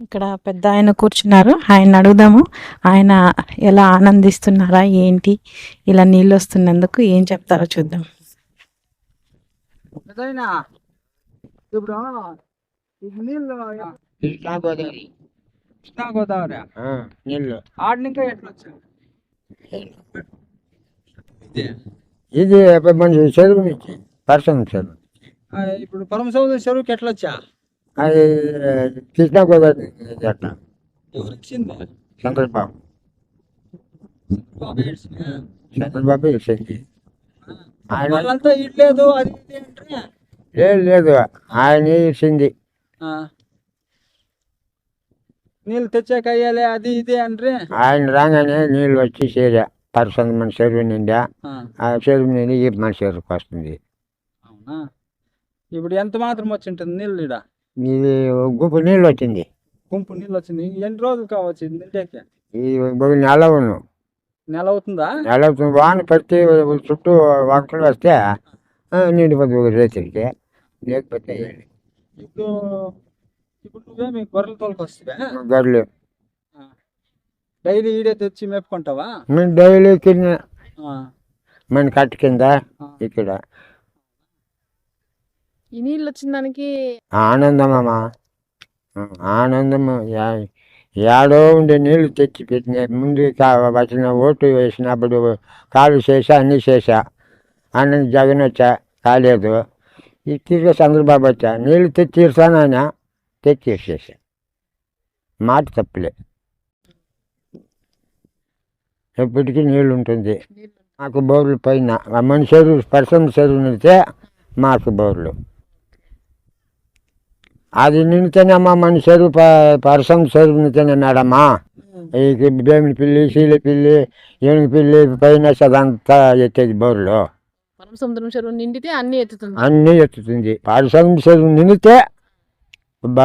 ఇక్కడ పెద్ద ఆయన కూర్చున్నారు. ఆయన అడుగుదాము. ఆయన ఎలా ఆనందిస్తున్నారా? ఏంటి? ఇలా నీళ్ళు వస్తున్నందుకు ఏం చెప్తారో చూద్దాం. ఇప్పుడు ఇది నీళ్ళు గోదావరి. కృష్ణా గోదావరి ఎట్లా ఇది. మంచి చెరువు చెరువు. ఆ, ఇప్పుడు చెరువుకి ఎట్లా వచ్చా? అది కృష్ణా గోదావరి ఇచ్చింది చంద్రబాబు. చంద్రబాబు ఇచ్చింది ఆయన వాళ్ళంతా ఇట్లేదు అది ఇది అంటే లేదు లేదు ఆయన ఇచ్చింది. నీళ్ళు తెచ్చాక అయ్యాలే అది ఇది అంటే ఆయన రాగానే నీళ్ళు వచ్చి చేరా పర్సన్ మన చెరువు నిండా. ఆ, చెరువు నుండి ఈ మన చెరువుకి వస్తుంది. అవునా? ఇప్పుడు ఎంత మాత్రం వచ్చి ఉంటుంది నీళ్ళు ఇడ ఇది గుప్పు నీళ్ళు వచ్చింది. గుంపు నీళ్ళు వచ్చింది. ఎన్ని రోజులు కావచ్చు ఒక నెల ఉన్నాం. నెల అవుతుందా? నెల అవుతుంది. వాన పడితే చుట్టూ వంకలు వస్తే నిండిపోతుంది రైతులకి లేకపోతే ఇప్పుడు ఇప్పుడు నువ్వేమి గొర్రెల తోలుకు వస్తే గొర్రెలు. డైలీ ఈడే తెచ్చి మేపుకుంటావా? మేము డైలీ కింద మన కట్ట కింద. ఇక్కడ. ఈ నీళ్ళు వచ్చిన దానికి ఆనందమమ్మా ఆనందము యా- యాడో ఉండే నీళ్ళు తెచ్చి పెట్టిన ముందు వచ్చిన ఓటు వేసినప్పుడు కాలు చేసా అన్నీ చేసా. అన్న జగన్ వచ్చా కాలేదు. ఈ తిరిగి చంద్రబాబు వచ్చా నీళ్ళు తెచ్చి ఇస్తాను ఆయన తెచ్చి ఇచ్చేసా మాట తప్పలే. ఎప్పటికీ నీళ్ళు ఉంటుంది మాకు బోర్లు పైన ఆ మన చెరువు పర్సన్ నిడితే మాకు బోర్లు. అది నిండితేనేమ్మా మన చెరువు ప- పర్సన్ చెరువు నిండితేనే మేడమ్మా ఈ బేమిని పిల్లి శీల పిల్లి ఏనుగు పిల్లి పైన అదంతా ఎత్తేది బోర్లు. సముద్రం చెరువు నిండితే అన్ని ఎత్తుతుంది. అన్నీ ఎత్తుతుంది. చెరువు నిండితే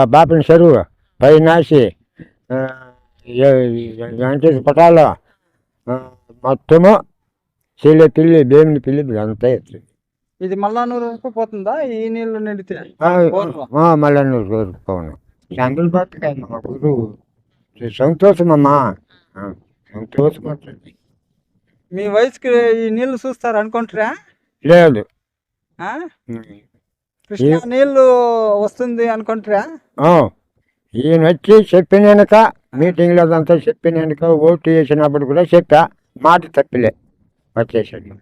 బాపిన చెరువు పైనాసి అంటే పటాలు మొత్తము శీల పిల్లి బేమిని పిల్లి అంతా ఎత్తుంది ఇది మల్లానూరు వరకు పోతుందా? ఈ నీళ్ళు నిండితే బోర్లు. మళ్ళీ నువ్వు కోరుకోను చంద్రబాబు మా గురువు సంతోషమమ్మా. సంతోషం మీ వయసుకి ఈ నీళ్ళు చూస్తారు అనుకుంటారా? లేదు? కృష్ణా నీళ్ళు వస్తుంది అనుకుంటారా? ఈయన వచ్చి చెప్పినాక మీటింగ్లో అదంతా చెప్పినాక ఓటు వేసినప్పుడు కూడా చెప్పా. మాట తప్పిలే. వచ్చేసాడు.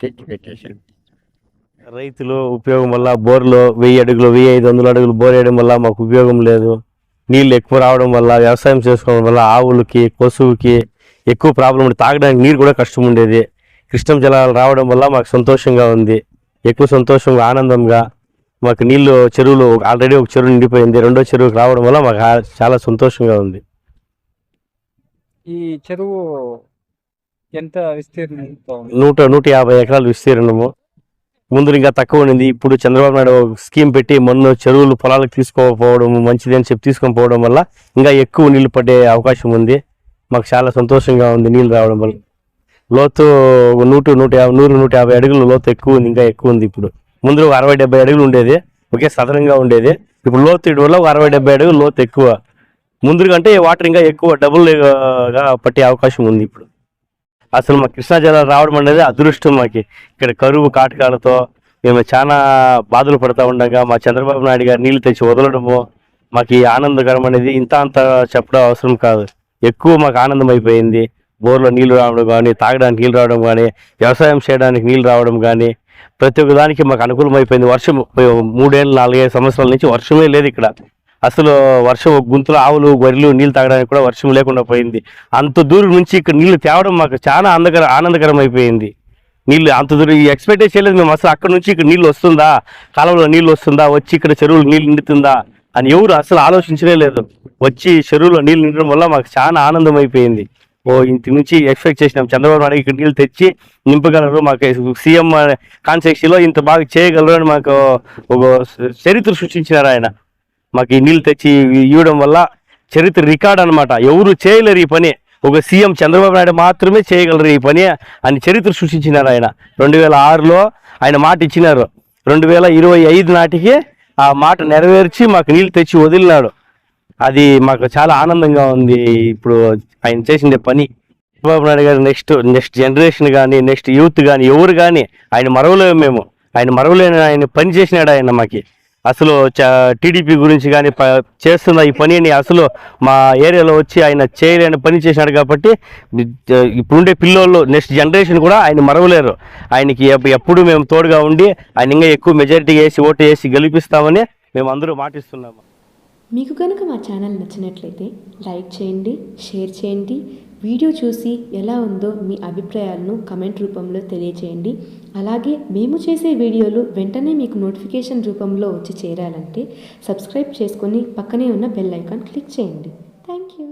తెచ్చి పెట్టేశాడు రైతులు ఉపయోగం వల్ల బోర్లు వెయ్యి అడుగులు వెయ్యి ఐదు వందల అడుగులు బోర్ వేయడం వల్ల మాకు ఉపయోగం లేదు. నీళ్ళు ఎక్కువ రావడం వల్ల వ్యవసాయం చేసుకోవడం వల్ల ఆవులకి పశువుకి ఎక్కువ ప్రాబ్లం ఉంది. తాగడానికి నీరు కూడా కష్టం ఉండేది. కృష్ణం జలాలు రావడం వల్ల మాకు సంతోషంగా ఉంది. ఎక్కువ సంతోషంగా ఆనందంగా మాకు నీళ్ళు చెరువులు ఆల్రెడీ ఒక చెరువు నిండిపోయింది. రెండో చెరువుకి రావడం వల్ల మాకు చాలా సంతోషంగా ఉంది. ఈ చెరువు ఎంత విస్తీర్ణంతో ఉంది? నూట నూట యాభై ఎకరాలు విస్తీర్ణము. ముందు ఇంకా తక్కువ ఉండింది. ఇప్పుడు చంద్రబాబు నాయుడు స్కీమ్ పెట్టి మొన్న చెరువులు పొలాలకు తీసుకోకపోవడం మంచిది అని చెప్పి తీసుకొని పోవడం వల్ల ఇంకా ఎక్కువ నీళ్ళు పడే అవకాశం ఉంది. మాకు చాలా సంతోషంగా ఉంది నీళ్ళు రావడం వల్ల. లోతు నూట నూట యాభై నూరు నూట యాభై అడుగులు లోతు ఎక్కువ ఉంది ఇంకా ఎక్కువ ఉంది ఇప్పుడు. ముందు ఒక అరవై డెబ్బై అడుగులు ఉండేది ఒకే సదనంగా ఉండేది. ఇప్పుడు లోతు ఇటు వల్ల ఒక అరవై డెబ్బై అడుగులు లోతు ఎక్కువ. ముందు కంటే వాటర్ ఇంకా ఎక్కువ డబుల్గా పట్టే అవకాశం ఉంది ఇప్పుడు. అసలు మా కృష్ణా జిల్లా రావడం అనేది అదృష్టం మాకి. ఇక్కడ కరువు కాటకాలతో మేము చాలా బాధలు పడతా ఉండగా మా చంద్రబాబు నాయుడు గారు నీళ్ళు తెచ్చి వదలడము మాకు ఈ ఆనందకరం అనేది ఇంత అంత చెప్పడం అవసరం కాదు. ఎక్కువ మాకు ఆనందం అయిపోయింది బోర్లో నీళ్ళు రావడం కానీ తాగడానికి నీళ్ళు రావడం కానీ వ్యవసాయం చేయడానికి నీళ్ళు రావడం కానీ ప్రతి ఒక్క దానికి మాకు అనుకూలం అయిపోయింది వర్షం మూడేళ్ళు నాలుగైదు సంవత్సరాల నుంచి వర్షమే లేదు ఇక్కడ. అసలు వర్షం గుంతలు ఆవులు గొర్రెలు నీళ్ళు తాగడానికి కూడా వర్షం లేకుండా పోయింది. అంత దూరం నుంచి ఇక్కడ నీళ్ళు తేవడం మాకు చాలా ఆనందకర ఆనందకరం అయిపోయింది నీళ్ళు అంత దూరం ఎక్స్పెక్టే చేయలేదు మేము. అసలు అక్కడ నుంచి ఇక్కడ నీళ్ళు వస్తుందా? కాలంలో నీళ్ళు వస్తుందా? వచ్చి ఇక్కడ చెరువులు నీళ్ళు నిండుతుందా? అని ఎవరు అసలు ఆలోచించలే లేదు. వచ్చి చెరువులో నీళ్ళు నిండడం వల్ల మాకు చాలా ఆనందం అయిపోయింది ఓ ఇంటి నుంచి ఎక్స్పెక్ట్ చేసినాం. చంద్రబాబు నాయుడు ఇక్కడ నీళ్ళు తెచ్చి నింపగలరు. మాకు సీఎం కాన్సెక్సీలో ఇంత బాగా చేయగలరు అని మాకు ఒక చరిత్ర సృష్టించినారు ఆయన. మాకు ఈ నీళ్ళు తెచ్చి ఇవ్వడం వల్ల చరిత్ర రికార్డ్ అనమాట ఎవరు చేయలేరు ఈ పని. ఒక సీఎం చంద్రబాబు నాయుడు మాత్రమే చేయగలరు ఈ పని అని చరిత్ర సృష్టించినారు ఆయన. రెండు వేల ఆరులో ఆయన మాట ఇచ్చినారు. రెండు వేల ఇరవై ఐదు నాటికి ఆ మాట నెరవేర్చి మాకు నీళ్ళు తెచ్చి వదిలినాడు. అది మాకు చాలా ఆనందంగా ఉంది ఇప్పుడు ఆయన చేసిన పని. చంద్రబాబు నాయుడు గారు నెక్స్ట్ నెక్స్ట్ జనరేషన్ కానీ నెక్స్ట్ యూత్ కానీ ఎవరు కానీ ఆయన మరవలేము మేము. ఆయన మరవలేని ఆయన పని చేసినాడు ఆయన మాకి. అసలు టీడీపీ గురించి కానీ ప- చేస్తున్న ఈ పనిని అసలు మా ఏరియాలో వచ్చి ఆయన చేయలేని పని చేశాడు కాబట్టి ఇప్పుడుండే పిల్లోళ్ళు నెక్స్ట్ జనరేషన్ కూడా ఆయన మరవలేరు. ఆయనకి ఎప్పుడు మేము తోడుగా ఉండి ఆయన ఇంకా ఎక్కువ మెజారిటీ వేసి ఓటు వేసి గెలిపిస్తామని మేము అందరూ మాటిస్తున్నాము. మీకు కనుక మా ఛానల్ నచ్చినట్లయితే లైక్ చేయండి షేర్ చేయండి వీడియో చూసి ఎలా ఉందో మీ అభిప్రాయాలను కమెంట్ రూపంలో తెలియచేయండి. అలాగే మేము చేసే వీడియోలు వెంటనే మీకు నోటిఫికేషన్ రూపంలో వచ్చి చేరాలంటే సబ్స్క్రైబ్ చేసుకొని పక్కనే ఉన్న బెల్ ఐకాన్ క్లిక్ చేయండి. Thank you.